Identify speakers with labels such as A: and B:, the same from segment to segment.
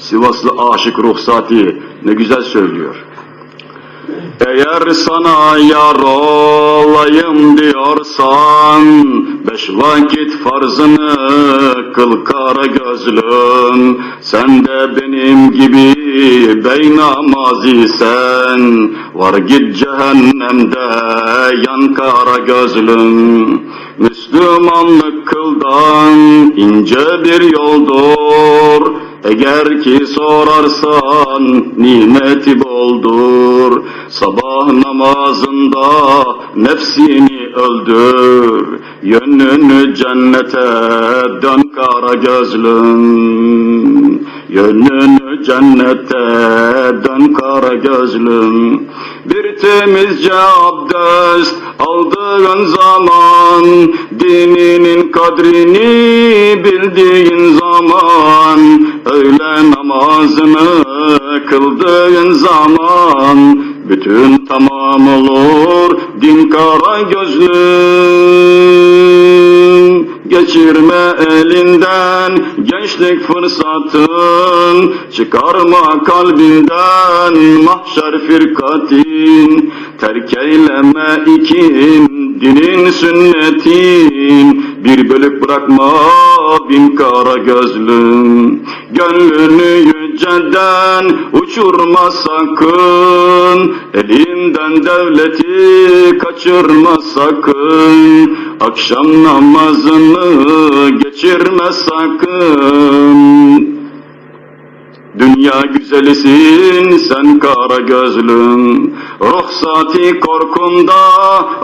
A: Sivaslı aşık ruhsati ne güzel söylüyor. Eğer sana yar olayım diyorsan Beş vakit farzını kıl kara gözlüm. Sen de benim gibi bey namaz isen Var git cehennemde yan kara gözlüm. Müslümanlık kıldan ince bir yoldur eğer ki sorarsan nimeti boldur. Sabah namazında nefsini öldür. Yönünü cennete dön kara gözlüm. Yönünü cennete dön kara gözlüm. Bir temizce abdest aldığın zaman Dininin kadrini bildiğin zaman Öğle namazını kıldığın zaman Bütün tamam olur din kara gözlüm. Geçirme elinden gençlik fırsatın Çıkarma kalbinden mahşer firkatin. Terk eyleme ikin dinin sünnetin Bir bölük bırakma bin kara gözlüm. Gönlünü yüceden uçurma sakın. Elinden devleti kaçırma sakın. Akşam namazını geçirme sakın. Dünya güzelisin sen kara gözlüm Ruhsati korkunda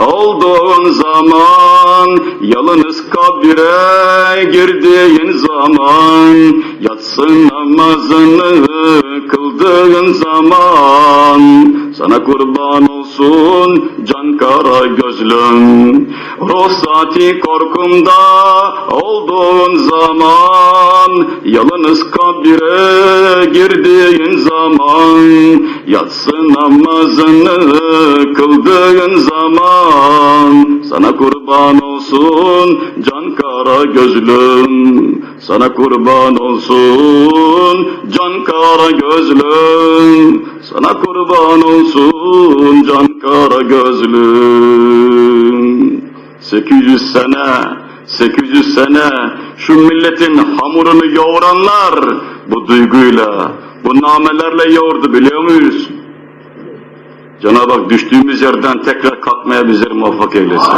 A: olduğun zaman Yalınız kabire girdiğin zaman Yatsı namazını kıldığın zaman Sana kurban olsun can kara gözlüm. Ruhsati korkumda olduğun zaman Yalınız kabire girdiğin zaman Yatsı namazını kıldığın zaman Sana kurban olsun can kara gözlüm Sana kurban olsun can kara gözlüm Sana kurban olsun can kara gözlüm. 800 sene 800 sene şu milletin hamurunu yoğuranlar bu duyguyla, bu namelerle yoğurdu biliyor muyuz? Cenab-ı Hak düştüğümüz yerden tekrar kalkmaya bizleri muvaffak eylesin.